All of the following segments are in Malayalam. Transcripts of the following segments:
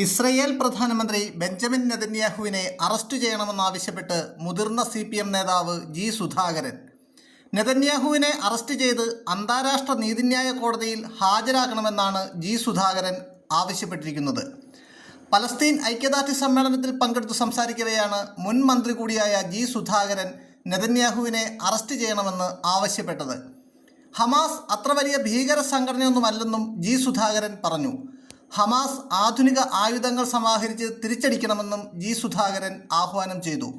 ഇസ്രയേൽ പ്രധാനമന്ത്രി ബെഞ്ചമിൻ നെതന്യാഹുവിനെ അറസ്റ്റ് ചെയ്യണമെന്നാവശ്യപ്പെട്ട് മുതിർന്ന സി പി എം നേതാവ് ജി സുധാകരൻ. നെതന്യാഹുവിനെ അറസ്റ്റ് ചെയ്ത് അന്താരാഷ്ട്ര നീതിന്യായ കോടതിയിൽ ഹാജരാക്കണമെന്നാണ് ജി സുധാകരൻ ആവശ്യപ്പെട്ടിരിക്കുന്നത്. പലസ്തീൻ ഐക്യദാർഢ്യ സമ്മേളനത്തിൽ പങ്കെടുത്ത് സംസാരിക്കവെയാണ് മുൻ മന്ത്രി കൂടിയായ ജി സുധാകരൻ നെതന്യാഹുവിനെ അറസ്റ്റ് ചെയ്യണമെന്ന് ആവശ്യപ്പെട്ടത്. ഹമാസ് അത്ര വലിയ ഭീകര സംഘടനയൊന്നുമല്ലെന്നും ജി സുധാകരൻ പറഞ്ഞു. ഹമാസ് ആധുനിക ആയുധങ്ങൾ സമാഹരിച്ച് തിരിച്ചടിക്കണമെന്നും ജി സുധാകരൻ ആഹ്വാനം ചെയ്തു.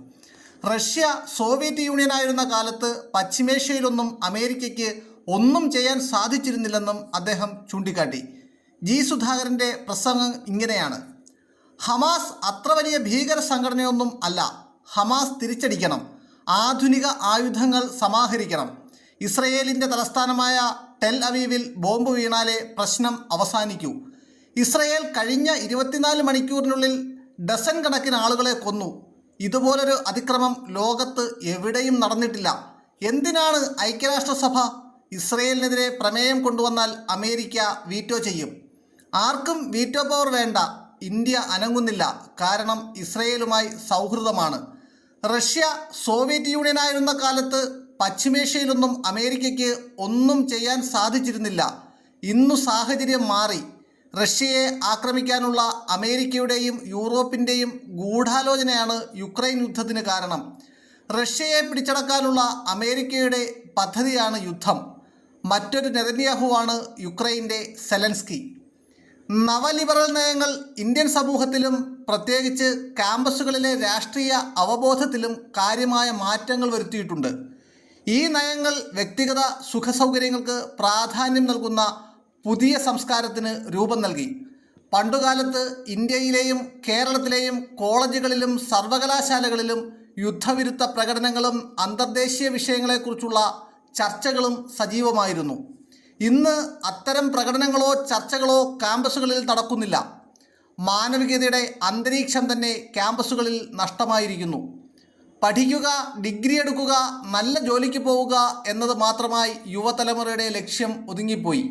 റഷ്യ സോവിയറ്റ് യൂണിയൻ ആയിരുന്ന കാലത്ത് പശ്ചിമേഷ്യയിലൊന്നും അമേരിക്കയ്ക്ക് ഒന്നും ചെയ്യാൻ സാധിച്ചിരുന്നില്ലെന്നും അദ്ദേഹം ചൂണ്ടിക്കാട്ടി. ജി സുധാകരന്റെ പ്രസംഗം ഇങ്ങനെയാണ്. ഹമാസ് അത്ര വലിയ ഭീകര സംഘടനയൊന്നും അല്ല. ഹമാസ് തിരിച്ചടിക്കണം. ആധുനിക ആയുധങ്ങൾ സമാഹരിക്കണം. ഇസ്രയേലിന്റെ തലസ്ഥാനമായ ടെൽ അവീവിൽ ബോംബ് വീണാലേ പ്രശ്നം അവസാനിക്കൂ. ഇസ്രയേൽ കഴിഞ്ഞ ഇരുപത്തിനാല് മണിക്കൂറിനുള്ളിൽ ഡസൻ കണക്കിന് ആളുകളെ കൊന്നു. ഇതുപോലൊരു അതിക്രമം ലോകത്ത് എവിടെയും നടന്നിട്ടില്ല. എന്തിനാണ് ഐക്യരാഷ്ട്രസഭ ഇസ്രയേലിനെതിരെ പ്രമേയം കൊണ്ടുവന്നാൽ അമേരിക്ക വീറ്റോ ചെയ്യും? ആർക്കും വീറ്റോ പവർ വേണ്ട. ഇന്ത്യ അനങ്ങുന്നില്ല. കാരണം ഇസ്രയേലുമായി സൗഹൃദമാണ്. റഷ്യ സോവിയറ്റ് യൂണിയൻ ആയിരുന്ന കാലത്ത് പശ്ചിമേഷ്യയിലൊന്നും അമേരിക്കയ്ക്ക് ഒന്നും ചെയ്യാൻ സാധിച്ചിരുന്നില്ല. ഇന്നു സാഹചര്യം മാറി. റഷ്യയെ ആക്രമിക്കാനുള്ള അമേരിക്കയുടെയും യൂറോപ്പിന്റെയും ഗൂഢാലോചനയാണ് യുക്രൈൻ യുദ്ധത്തിന് കാരണം. റഷ്യയെ പിടിച്ചടക്കാനുള്ള അമേരിക്കയുടെ പദ്ധതിയാണ് യുദ്ധം. മറ്റൊരു നെതന്യാഹുവാണ് യുക്രൈന്റെ സെലൻസ്കി. നവലിബറൽ നയങ്ങൾ ഇന്ത്യൻ സമൂഹത്തിലും പ്രത്യേകിച്ച് ക്യാമ്പസുകളിലെ രാഷ്ട്രീയ അവബോധത്തിലും കാര്യമായ മാറ്റങ്ങൾ വരുത്തിയിട്ടുണ്ട്. ഈ നയങ്ങൾ വ്യക്തിഗത സുഖസൗകര്യങ്ങൾക്ക് പ്രാധാന്യം നൽകുന്ന പുതിയ സംസ്കാരത്തിന് രൂപം നൽകി. പണ്ടുകാലത്ത് ഇന്ത്യയിലെയും കേരളത്തിലെയും കോളേജുകളിലും സർവകലാശാലകളിലും യുദ്ധവിരുദ്ധ പ്രകടനങ്ങളും അന്തർദേശീയ വിഷയങ്ങളെക്കുറിച്ചുള്ള ചർച്ചകളും സജീവമായിരുന്നു. ഇന്ന് അത്തരം പ്രകടനങ്ങളോ ചർച്ചകളോ ക്യാമ്പസുകളിൽ നടക്കുന്നില്ല. മാനവികതയുടെ അന്തരീക്ഷം തന്നെ ക്യാമ്പസുകളിൽ നഷ്ടമായിരിക്കുന്നു. പഠിക്കുക ഡിഗ്രി എടുക്കുക നല്ല ജോലിക്ക് പോവുക എന്നത് മാത്രമായി യുവതലമുറയുടെ ലക്ഷ്യം ഒതുങ്ങിപ്പോയി.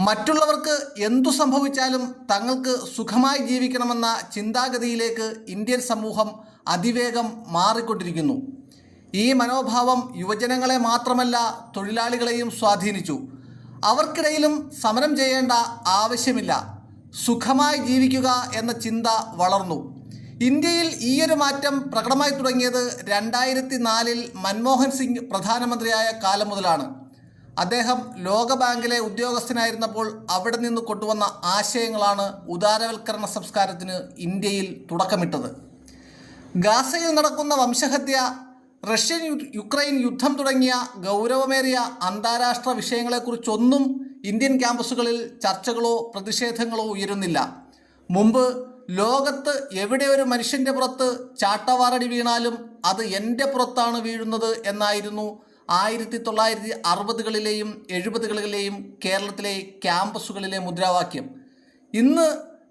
മറ്റുള്ളവർക്ക് എന്തു സംഭവിച്ചാലും തങ്ങൾക്ക് സുഖമായി ജീവിക്കണമെന്ന ചിന്താഗതിയിലേക്ക് ഇന്ത്യൻ സമൂഹം അതിവേഗം മാറിക്കൊണ്ടിരിക്കുന്നു. ഈ മനോഭാവം യുവജനങ്ങളെ മാത്രമല്ല തൊഴിലാളികളെയും സ്വാധീനിച്ചു. അവർക്കിടയിലും സമരം ചെയ്യേണ്ട ആവശ്യമില്ല. സുഖമായി ജീവിക്കുക എന്ന ചിന്ത വളർന്നു. ഇന്ത്യയിൽ ഈയൊരു മാറ്റം പ്രകടമായി തുടങ്ങിയത് രണ്ടായിരത്തി നാലിൽ മൻമോഹൻ സിംഗ് പ്രധാനമന്ത്രിയായ കാലം മുതലാണ്. അദ്ദേഹം ലോകബാങ്കിലെ ഉദ്യോഗസ്ഥനായിരുന്നപ്പോൾ അവിടെ നിന്ന് കൊണ്ടുവന്ന ആശയങ്ങളാണ് ഉദാരവൽക്കരണ സംസ്കാരത്തിന് ഇന്ത്യയിൽ തുടക്കമിട്ടത്. ഗാസയിൽ നടക്കുന്ന വംശഹത്യ റഷ്യൻ യുക്രൈൻ യുദ്ധം തുടങ്ങിയ ഗൗരവമേറിയ അന്താരാഷ്ട്ര വിഷയങ്ങളെക്കുറിച്ചൊന്നും ഇന്ത്യൻ ക്യാമ്പസുകളിൽ ചർച്ചകളോ പ്രതിഷേധങ്ങളോ ഉയരുന്നില്ല. മുമ്പ് ലോകത്ത് എവിടെ ഒരു മനുഷ്യന്റെ പുറത്ത് ചാട്ടവാറടി വീണാലും അത് എന്റെ പുറത്താണ് വീഴുന്നത് എന്നായിരുന്നു ആയിരത്തി തൊള്ളായിരത്തി അറുപതുകളിലെയും എഴുപതുകളിലെയും കേരളത്തിലെ ക്യാമ്പസുകളിലെ മുദ്രാവാക്യം. ഇന്ന്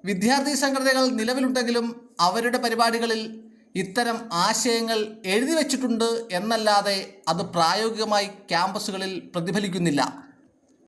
വിദ്യാർത്ഥി സംഘടനകൾ നിലവിലുണ്ടെങ്കിലും അവരുടെ പരിപാടികളിൽ ഇത്തരം ആശയങ്ങൾ എഴുതി വച്ചിട്ടുണ്ട് എന്നല്ലാതെ അത് പ്രായോഗികമായി ക്യാമ്പസുകളിൽ പ്രതിഫലിക്കുന്നില്ല.